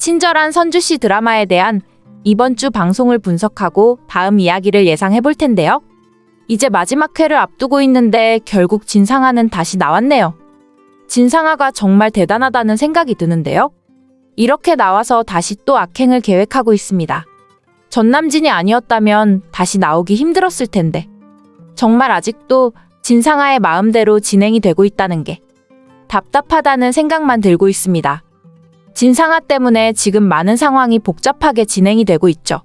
친절한 선주 씨 드라마에 대한 이번 주 방송을 분석하고 다음 이야기를 예상해 볼 텐데요. 이제 마지막 회를 앞두고 있는데 결국 진상아는 다시 나왔네요. 진상아가 정말 대단하다는 생각이 드는데요. 이렇게 나와서 다시 또 악행을 계획하고 있습니다. 전남진이 아니었다면 다시 나오기 힘들었을 텐데. 정말 아직도 진상아의 마음대로 진행이 되고 있다는 게 답답하다는 생각만 들고 있습니다. 진상아 때문에 지금 많은 상황이 복잡하게 진행이 되고 있죠.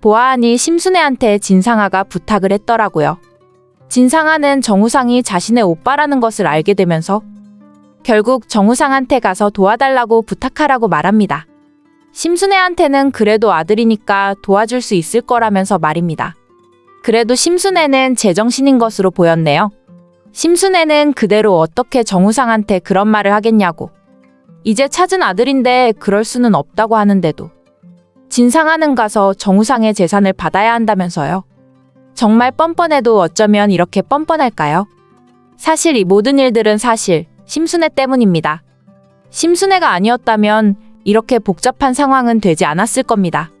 보아하니 심순애한테 진상아가 부탁을 했더라고요. 진상아는 정우상이 자신의 오빠라는 것을 알게 되면서 결국 정우상한테 가서 도와달라고 부탁하라고 말합니다. 심순애한테는 그래도 아들이니까 도와줄 수 있을 거라면서 말입니다. 그래도 심순애는 제정신인 것으로 보였네요. 심순애는 그대로 어떻게 정우상한테 그런 말을 하겠냐고. 이제 찾은 아들인데 그럴 수는 없다고 하는데도. 진상아는 가서 정우상의 재산을 받아야 한다면서요. 정말 뻔뻔해도 어쩌면 이렇게 뻔뻔할까요? 사실 이 모든 일들은 사실 심순애 때문입니다. 심순애가 아니었다면 이렇게 복잡한 상황은 되지 않았을 겁니다.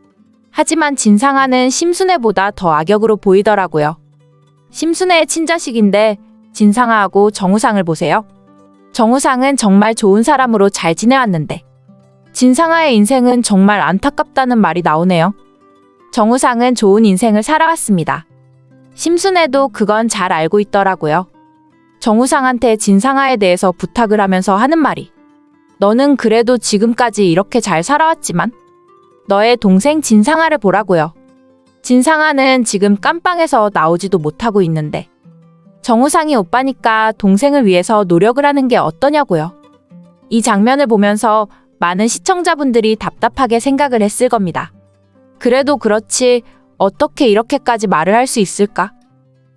하지만 진상아는 심순애보다 더 악역으로 보이더라고요. 심순애의 친자식인데 진상아하고 정우상을 보세요. 정우상은 정말 좋은 사람으로 잘 지내왔는데 진상아의 인생은 정말 안타깝다는 말이 나오네요. 정우상은 좋은 인생을 살아왔습니다. 심순애도 그건 잘 알고 있더라고요. 정우상한테 진상아에 대해서 부탁을 하면서 하는 말이 너는 그래도 지금까지 이렇게 잘 살아왔지만 너의 동생 진상아를 보라고요. 진상아는 지금 깜빵에서 나오지도 못하고 있는데 정우상이 오빠니까 동생을 위해서 노력을 하는 게 어떠냐고요. 이 장면을 보면서 많은 시청자분들이 답답하게 생각을 했을 겁니다. 그래도 그렇지 어떻게 이렇게까지 말을 할 수 있을까?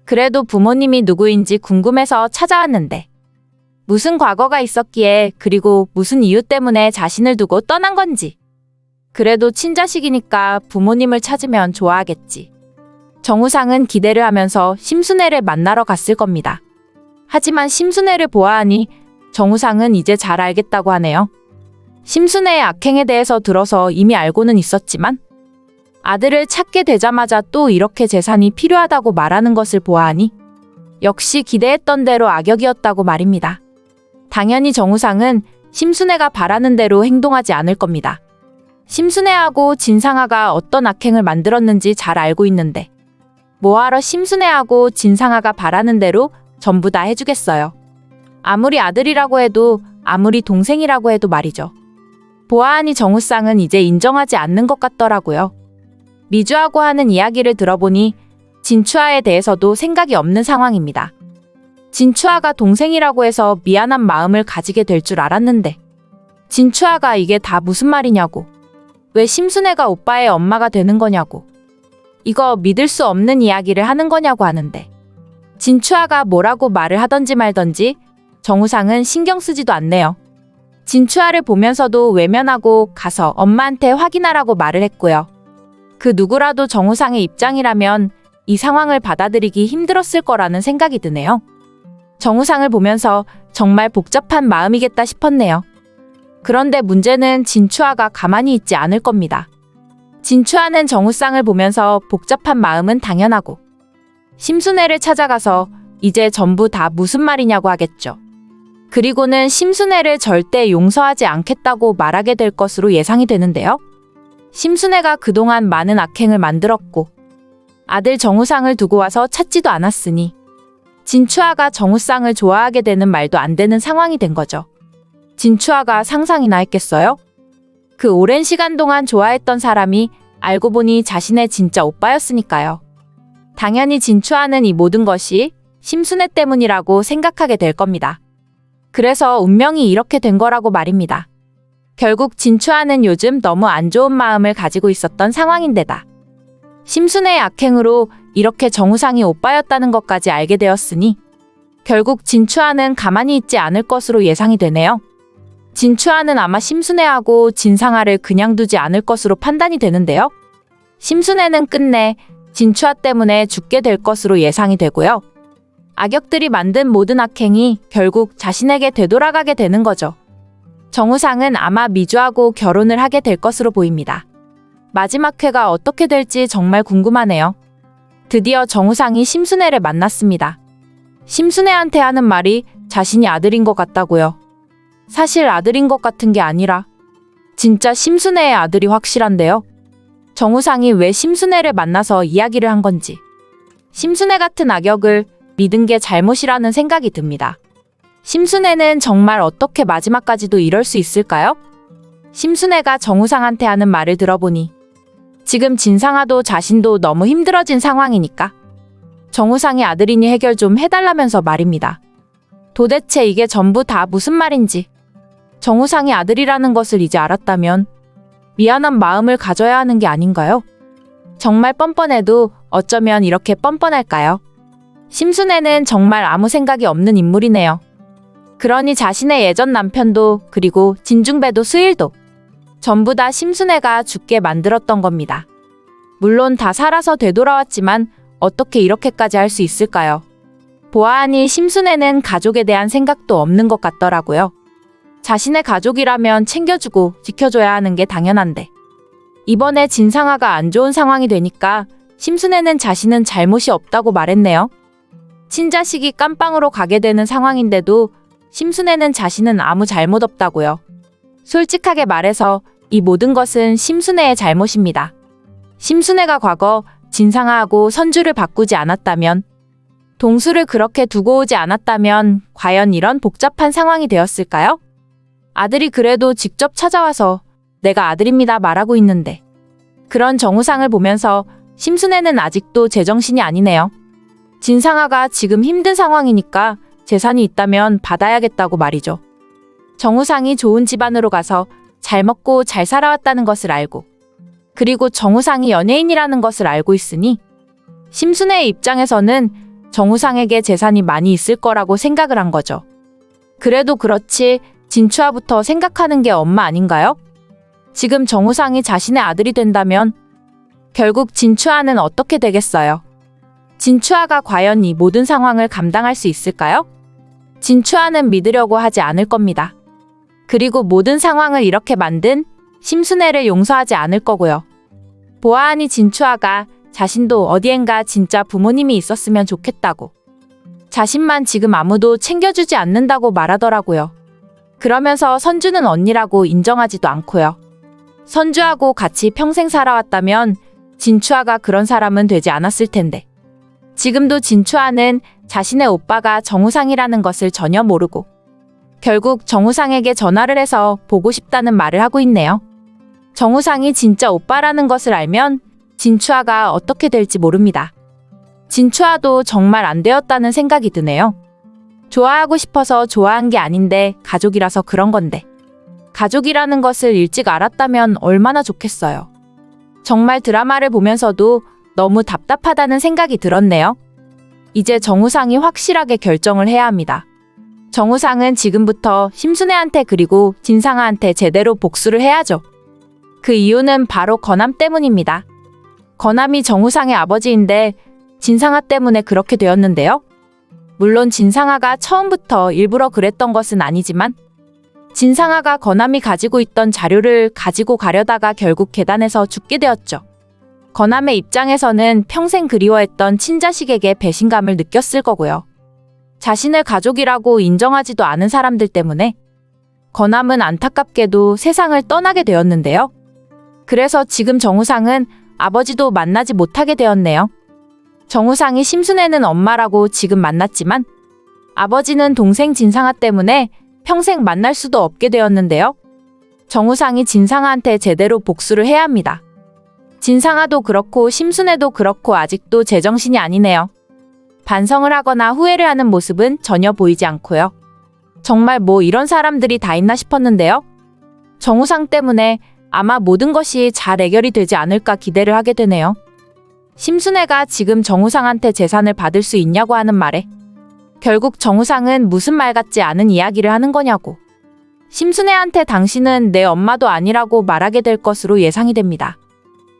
그래도 부모님이 누구인지 궁금해서 찾아왔는데 무슨 과거가 있었기에 그리고 무슨 이유 때문에 자신을 두고 떠난 건지 그래도 친자식이니까 부모님을 찾으면 좋아하겠지. 정우상은 기대를 하면서 심순애를 만나러 갔을 겁니다. 하지만 심순애를 보아하니 정우상은 이제 잘 알겠다고 하네요. 심순애의 악행에 대해서 들어서 이미 알고는 있었지만 아들을 찾게 되자마자 또 이렇게 재산이 필요하다고 말하는 것을 보아하니 역시 기대했던 대로 악역이었다고 말입니다. 당연히 정우상은 심순애가 바라는 대로 행동하지 않을 겁니다. 심순애하고 진상아가 어떤 악행을 만들었는지 잘 알고 있는데 뭐하러 심순애하고 진상아가 바라는 대로 전부 다 해주겠어요. 아무리 아들이라고 해도 아무리 동생이라고 해도 말이죠. 보아하니 정우상은 이제 인정하지 않는 것 같더라고요. 미주하고 하는 이야기를 들어보니 진추아에 대해서도 생각이 없는 상황입니다. 진추아가 동생이라고 해서 미안한 마음을 가지게 될 줄 알았는데 진추아가 이게 다 무슨 말이냐고 왜 심순애가 오빠의 엄마가 되는 거냐고 이거 믿을 수 없는 이야기를 하는 거냐고 하는데 진추아가 뭐라고 말을 하던지 말던지 정우상은 신경 쓰지도 않네요. 진추아를 보면서도 외면하고 가서 엄마한테 확인하라고 말을 했고요. 그 누구라도 정우상의 입장이라면 이 상황을 받아들이기 힘들었을 거라는 생각이 드네요. 정우상을 보면서 정말 복잡한 마음이겠다 싶었네요. 그런데 문제는 진추아가 가만히 있지 않을 겁니다. 진추아는 정우상을 보면서 복잡한 마음은 당연하고 심순애를 찾아가서 이제 전부 다 무슨 말이냐고 하겠죠. 그리고는 심순애를 절대 용서하지 않겠다고 말하게 될 것으로 예상이 되는데요. 심순애가 그동안 많은 악행을 만들었고 아들 정우상을 두고 와서 찾지도 않았으니 진추아가 정우상을 좋아하게 되는 말도 안 되는 상황이 된 거죠. 진추아가 상상이나 했겠어요? 그 오랜 시간 동안 좋아했던 사람이 알고 보니 자신의 진짜 오빠였으니까요. 당연히 진추아는 이 모든 것이 심순애 때문이라고 생각하게 될 겁니다. 그래서 운명이 이렇게 된 거라고 말입니다. 결국 진추아는 요즘 너무 안 좋은 마음을 가지고 있었던 상황인데다. 심순애의 악행으로 이렇게 정우상이 오빠였다는 것까지 알게 되었으니 결국 진추아는 가만히 있지 않을 것으로 예상이 되네요. 진추아는 아마 심순애하고 진상아를 그냥 두지 않을 것으로 판단이 되는데요. 심순애는 끝내 진추아 때문에 죽게 될 것으로 예상이 되고요. 악역들이 만든 모든 악행이 결국 자신에게 되돌아가게 되는 거죠. 정우상은 아마 미주하고 결혼을 하게 될 것으로 보입니다. 마지막 회가 어떻게 될지 정말 궁금하네요. 드디어 정우상이 심순애를 만났습니다. 심순애한테 하는 말이 자신이 아들인 것 같다고요. 사실 아들인 것 같은 게 아니라 진짜 심순애의 아들이 확실한데요. 정우상이 왜 심순애를 만나서 이야기를 한 건지. 심순애 같은 악역을 믿은 게 잘못이라는 생각이 듭니다. 심순애는 정말 어떻게 마지막까지도 이럴 수 있을까요? 심순애가 정우상한테 하는 말을 들어보니 지금 진상아도 자신도 너무 힘들어진 상황이니까 정우상이 아들이니 해결 좀 해달라면서 말입니다. 도대체 이게 전부 다 무슨 말인지 정우상이 아들이라는 것을 이제 알았다면 미안한 마음을 가져야 하는 게 아닌가요? 정말 뻔뻔해도 어쩌면 이렇게 뻔뻔할까요? 심순애는 정말 아무 생각이 없는 인물이네요. 그러니 자신의 예전 남편도 그리고 진중배도 수일도 전부 다 심순애가 죽게 만들었던 겁니다. 물론 다 살아서 되돌아왔지만 어떻게 이렇게까지 할 수 있을까요? 보아하니 심순애는 가족에 대한 생각도 없는 것 같더라고요. 자신의 가족이라면 챙겨주고 지켜줘야 하는 게 당연한데. 이번에 진상아가 안 좋은 상황이 되니까 심순애는 자신은 잘못이 없다고 말했네요. 친자식이 깜빵으로 가게 되는 상황인데도 심순애는 자신은 아무 잘못 없다고요. 솔직하게 말해서 이 모든 것은 심순애의 잘못입니다. 심순애가 과거 진상아하고 선주를 바꾸지 않았다면 동수를 그렇게 두고 오지 않았다면 과연 이런 복잡한 상황이 되었을까요? 아들이 그래도 직접 찾아와서 내가 아들입니다 말하고 있는데 그런 정우상을 보면서 심순애는 아직도 제정신이 아니네요. 진상아가 지금 힘든 상황이니까 재산이 있다면 받아야겠다고 말이죠. 정우상이 좋은 집안으로 가서 잘 먹고 잘 살아왔다는 것을 알고 그리고 정우상이 연예인이라는 것을 알고 있으니 심순애의 입장에서는 정우상에게 재산이 많이 있을 거라고 생각을 한 거죠. 그래도 그렇지 진추아부터 생각하는 게 엄마 아닌가요? 지금 정우상이 자신의 아들이 된다면 결국 진추아는 어떻게 되겠어요? 진추아가 과연 이 모든 상황을 감당할 수 있을까요? 진추아는 믿으려고 하지 않을 겁니다. 그리고 모든 상황을 이렇게 만든 심순애를 용서하지 않을 거고요. 보아하니 진추아가 자신도 어디엔가 진짜 부모님이 있었으면 좋겠다고. 자신만 지금 아무도 챙겨주지 않는다고 말하더라고요. 그러면서 선주는 언니라고 인정하지도 않고요. 선주하고 같이 평생 살아왔다면 진추아가 그런 사람은 되지 않았을 텐데. 지금도 진추아는 자신의 오빠가 정우상이라는 것을 전혀 모르고 결국 정우상에게 전화를 해서 보고 싶다는 말을 하고 있네요. 정우상이 진짜 오빠라는 것을 알면 진추아가 어떻게 될지 모릅니다. 진추아도 정말 안 되었다는 생각이 드네요. 좋아하고 싶어서 좋아한 게 아닌데 가족이라서 그런 건데. 가족이라는 것을 일찍 알았다면 얼마나 좋겠어요. 정말 드라마를 보면서도 너무 답답하다는 생각이 들었네요. 이제 정우상이 확실하게 결정을 해야 합니다. 정우상은 지금부터 심순애한테 그리고 진상아한테 제대로 복수를 해야죠. 그 이유는 바로 건암 때문입니다. 건암이 정우상의 아버지인데 진상아 때문에 그렇게 되었는데요. 물론 진상아가 처음부터 일부러 그랬던 것은 아니지만 진상아가 건암이 가지고 있던 자료를 가지고 가려다가 결국 계단에서 죽게 되었죠. 건암의 입장에서는 평생 그리워했던 친자식에게 배신감을 느꼈을 거고요. 자신을 가족이라고 인정하지도 않은 사람들 때문에 건암은 안타깝게도 세상을 떠나게 되었는데요. 그래서 지금 정우상은 아버지도 만나지 못하게 되었네요. 정우상이 심순애는 엄마라고 지금 만났지만 아버지는 동생 진상아 때문에 평생 만날 수도 없게 되었는데요. 정우상이 진상아한테 제대로 복수를 해야 합니다. 진상아도 그렇고 심순애도 그렇고 아직도 제정신이 아니네요. 반성을 하거나 후회를 하는 모습은 전혀 보이지 않고요. 정말 뭐 이런 사람들이 다 있나 싶었는데요. 정우상 때문에 아마 모든 것이 잘 해결이 되지 않을까 기대를 하게 되네요. 심순애가 지금 정우상한테 재산을 받을 수 있냐고 하는 말에 결국 정우상은 무슨 말 같지 않은 이야기를 하는 거냐고. 심순애한테 당신은 내 엄마도 아니라고 말하게 될 것으로 예상이 됩니다.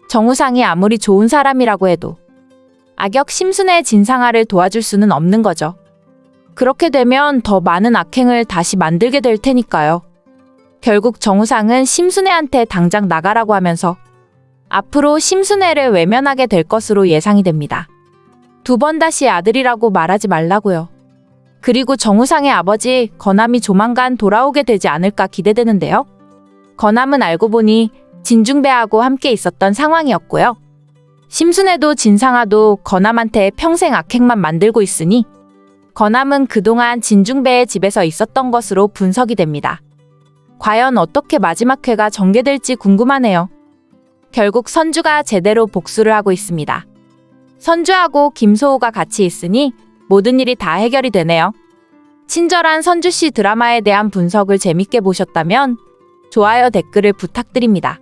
정우상이 아무리 좋은 사람이라고 해도 악역 심순애 진상아를 도와줄 수는 없는 거죠. 그렇게 되면 더 많은 악행을 다시 만들게 될 테니까요. 결국 정우상은 심순애한테 당장 나가라고 하면서 앞으로 심순애를 외면하게 될 것으로 예상이 됩니다. 두 번 다시 아들이라고 말하지 말라고요. 그리고 정우상의 아버지 건암이 조만간 돌아오게 되지 않을까 기대되는데요. 건암은 알고 보니 진중배하고 함께 있었던 상황이었고요. 심순애도 진상아도 건암한테 평생 악행만 만들고 있으니 건암은 그동안 진중배의 집에서 있었던 것으로 분석이 됩니다. 과연 어떻게 마지막 회가 전개될지 궁금하네요. 결국 선주가 제대로 복수를 하고 있습니다. 선주하고 김소호가 같이 있으니 모든 일이 다 해결이 되네요. 친절한 선주 씨 드라마에 대한 분석을 재밌게 보셨다면 좋아요 댓글을 부탁드립니다.